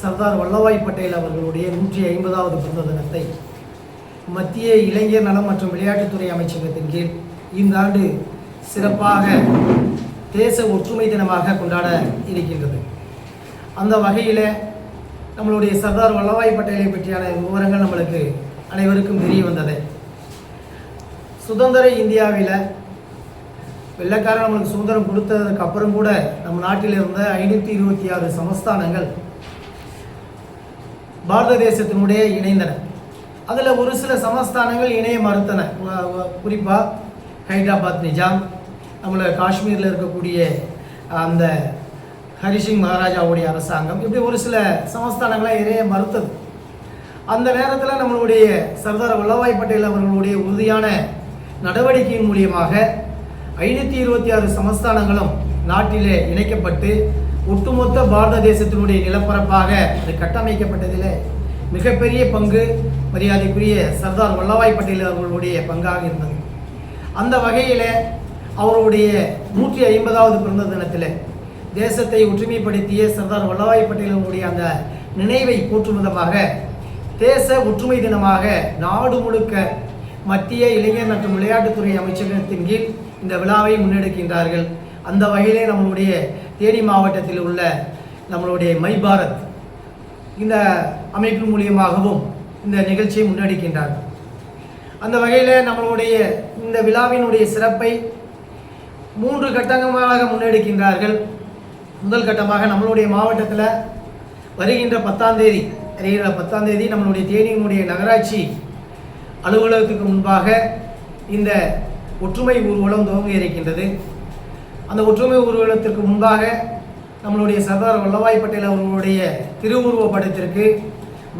சர்தார் வல்லபாய் பட்டேல் அவர்களுடைய நூற்றி ஐம்பதாவது பிறந்த தினத்தை மத்திய இளைஞர் நலம் மற்றும் விளையாட்டுத்துறை அமைச்சகத்தின் கீழ் இந்த ஆண்டு சிறப்பாக தேச ஒற்றுமை தினமாக கொண்டாட இருக்கின்றது. அந்த வகையில் நம்மளுடைய சர்தார் வல்லபாய் பட்டேலை பற்றியான விவரங்கள் நம்மளுக்கு அனைவருக்கும் தெரிய வந்தது. சுதந்திர இந்தியாவில் வெள்ளக்காரன் நம்மளுக்கு சுதந்திரம் கொடுத்ததுக்கு அப்புறம் கூட நம்ம நாட்டில் இருந்த ஐநூற்றி இருபத்தி ஆறு சமஸ்தானங்கள் பாரத தேசத்தினுடைய இணைந்தன. அதில் ஒரு சில சமஸ்தானங்கள் இணைய மறுத்தன. குறிப்பாக ஹைதராபாத் நிஜாம் நம்மளை காஷ்மீரில் இருக்கக்கூடிய அந்த ஹரிசிங் மகாராஜாவுடைய அரசாங்கம் இப்படி ஒரு சில சமஸ்தானங்களை இணைய மறுத்தது. அந்த நேரத்தில் நம்மளுடைய சர்தார் வல்லபாய் பட்டேல் அவர்களுடைய உறுதியான நடவடிக்கையின் மூலியமாக ஐநூற்றி இருபத்தி ஆறு சமஸ்தானங்களும் நாட்டிலே இணைக்கப்பட்டு ஒட்டுமொத்த பாரத தேசத்தினுடைய நிலப்பரப்பாக அது கட்டமைக்கப்பட்டதில் மிகப்பெரிய பங்கு மரியாதைக்குரிய சர்தார் வல்லபாய் பட்டேல் அவர்களுடைய பங்காக இருந்தது. அந்த வகையில் அவருடைய நூற்றி ஐம்பதாவது பிறந்த தினத்தில் தேசத்தை ஒற்றுமைப்படுத்திய சர்தார் வல்லபாய் பட்டேலுடைய அந்த நினைவை போற்றும் விதமாக தேச ஒற்றுமை தினமாக நாடு முழுக்க மத்திய இளைஞர் மற்றும் விளையாட்டுத்துறை அமைச்சகத்தின் கீழ் இந்த விழாவை முன்னெடுக்கின்றார்கள். அந்த வகையிலே நம்மளுடைய தேனி மாவட்டத்தில் உள்ள நம்மளுடைய மை பாரத் இந்த அமைப்பு மூலியமாகவும் இந்த நிகழ்ச்சியை முன்னெடுக்கின்றார்கள். அந்த வகையில் நம்மளுடைய இந்த விழாவினுடைய சிறப்பை மூன்று கட்டங்களாக முன்னெடுக்கின்றார்கள். முதல் கட்டமாக நம்மளுடைய மாவட்டத்தில் வருகின்ற பத்தாம் தேதி வருகின்ற பத்தாம் தேதி நம்மளுடைய தேனியினுடைய நகராட்சி அலுவலகத்துக்கு முன்பாக இந்த ஒற்றுமை ஊர்வலம் துவங்க இருக்கின்றது. அந்த ஒற்றுமை ஊர்வலத்திற்கு முன்பாக நம்மளுடைய சர்தார் வல்லபாய் பட்டேல் அவர்களுடைய திருவுருவ படத்திற்கு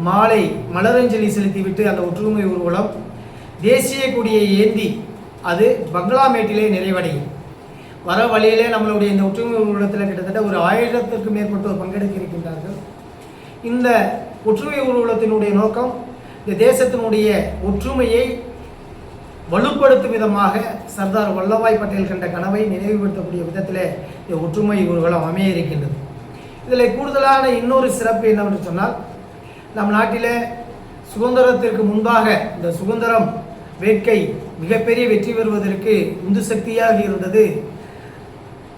மாலை மலரஞ்சலி செலுத்திவிட்டு அந்த ஒற்றுமை ஊர்வலம் தேசிய கொடியை ஏந்தி அது பங்களாமேட்டிலே நிறைவடையும். வர வழியிலே நம்மளுடைய இந்த ஒற்றுமை ஊர்வலத்தில் கிட்டத்தட்ட ஒரு ஆயிரத்திற்கும் மேற்பட்டோர் பங்கெடுக்க இருக்கின்றார்கள் இந்த ஒற்றுமை ஊர்வலத்தினுடைய நோக்கம் இந்த தேசத்தினுடைய ஒற்றுமையை வலுப்படுத்தும் விதமாக சர்தார் வல்லபாய் பட்டேல் கண்ட கனவை நினைவுபடுத்தக்கூடிய விதத்தில் இந்த ஒற்றுமை ஊர்வலம் அமைய இருக்கின்றது இதில் கூடுதலான இன்னொரு சிறப்பு என்னவென்று சொன்னால் நம் நாட்டில் சுதந்திரத்திற்கு முன்பாக இந்த சுதந்திரம் வேட்கை மிகப்பெரிய வெற்றி பெறுவதற்கு உந்து சக்தியாக இருந்தது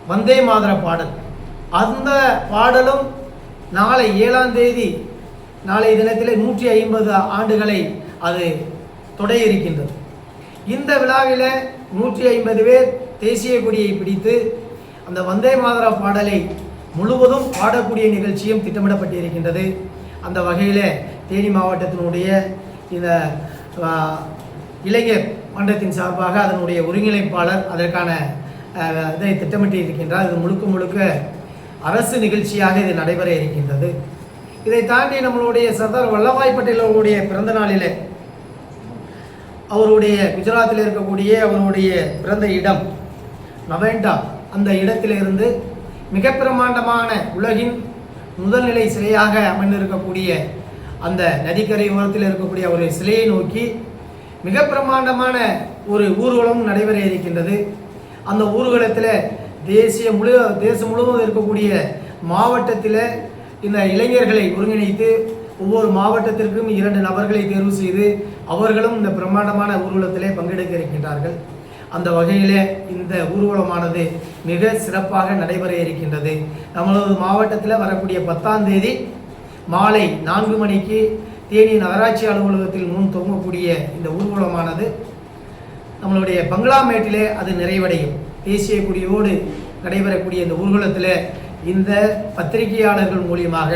வந்தே மாதர பாடல். அந்த பாடலும் நாளை ஏழாம் தேதி நாளை தினத்தில் நூற்றி ஐம்பது ஆண்டுகளை அது தொடைய இருக்கின்றது இந்த விழாவில் நூற்றி ஐம்பது பேர் தேசிய கொடியை பிடித்து அந்த வந்தே மாதரா பாடலை முழுவதும் பாடக்கூடிய நிகழ்ச்சியும் திட்டமிடப்பட்டிருக்கின்றது. அந்த வகையில் தேனி மாவட்டத்தினுடைய இந்த இளைஞர் மன்றத்தின் சார்பாக அதனுடைய ஒருங்கிணைப்பாளர் அதற்கான இதை திட்டமிட்டு இருக்கின்றார் இது முழுக்க முழுக்க அரசு நிகழ்ச்சியாக இது நடைபெற இருக்கின்றது. இதை தாண்டி நம்மளுடைய சர்தார் வல்லபாய் பட்டேல் அவருடைய பிறந்த நாளிலே அவருடைய குஜராத்தில் இருக்கக்கூடிய அவருடைய பிறந்த இடம் நவேண்டா. அந்த இடத்திலிருந்து மிக பிரமாண்டமான உலகின் முதல்நிலை சிலையாக அமைந்திருக்கக்கூடிய அந்த நதிக்கரை ஓரத்தில் இருக்கக்கூடிய ஒரு சிலையை நோக்கி மிக பிரமாண்டமான ஒரு ஊர்வலம் நடைபெற இருக்கின்றது. அந்த ஊர்வலத்தில் தேசிய முழு தேசம் முழுவதும் இருக்கக்கூடிய மாவட்டத்தில் இந்த இளைஞர்களை ஒருங்கிணைத்து ஒவ்வொரு மாவட்டத்திற்கும் இரண்டு நபர்களை தேர்வு செய்து அவர்களும் இந்த பிரம்மாண்டமான ஊர்வலத்திலே பங்கெடுக்க இருக்கின்றார்கள் அந்த வகையிலே இந்த ஊர்வலமானது மிக சிறப்பாக நடைபெற இருக்கின்றது. நமது மாவட்டத்தில் வரக்கூடிய பத்தாம் தேதி மாலை நான்கு மணிக்கு தேனி நகராட்சி அலுவலகத்தில் முன் தொங்கக்கூடிய இந்த ஊர்வலமானது நம்மளுடைய பங்களாமேட்டிலே அது நிறைவடையும். தேசிய கொடியோடு நடைபெறக்கூடிய இந்த ஊர்வலத்தில் இந்த பத்திரிகையாளர்கள் மூலியமாக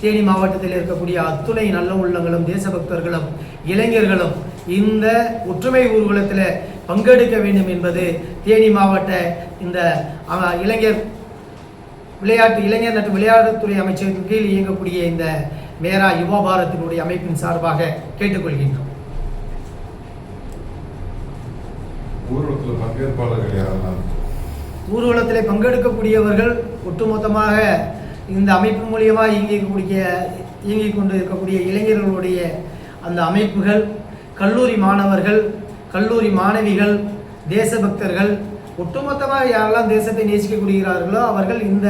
தேனி மாவட்டத்தில் இருக்கக்கூடிய அத்துணை நல்ல உள்ளங்களும் தேசபக்தர்களும் இளைஞர்களும் இந்த ஒற்றுமை ஊர்வலத்தில் பங்கெடுக்க வேண்டும் என்பது தேனி மாவட்ட இந்த இளைஞர் விளையாட்டு இளைஞர் மற்றும் விளையாட்டுத்துறை அமைச்சகத்தின் கீழ் இயங்கக்கூடிய இந்த மேரா யுவா பாரத்தினுடைய அமைப்பின் சார்பாக கேட்டுக்கொள்கின்றோம். ஊர்வலத்தில் பங்கேற்பாளர்கள் யாரெல்லாம்? ஊர்வலத்தில் பங்கெடுக்கக்கூடியவர்கள் ஒட்டுமொத்தமாக இந்த அமைப்பு மூலியமாக இயங்கக்கூடிய இயங்கிக் கொண்டு இருக்கக்கூடிய இளைஞர்களுடைய அந்த அமைப்புகள் கல்லூரி மாணவர்கள் கல்லூரி மாணவிகள் தேசபக்தர்கள் ஒட்டுமொத்தமாக யாரெல்லாம் தேசத்தை நேசிக்கக்கூடியவர்களோ அவர்கள் இந்த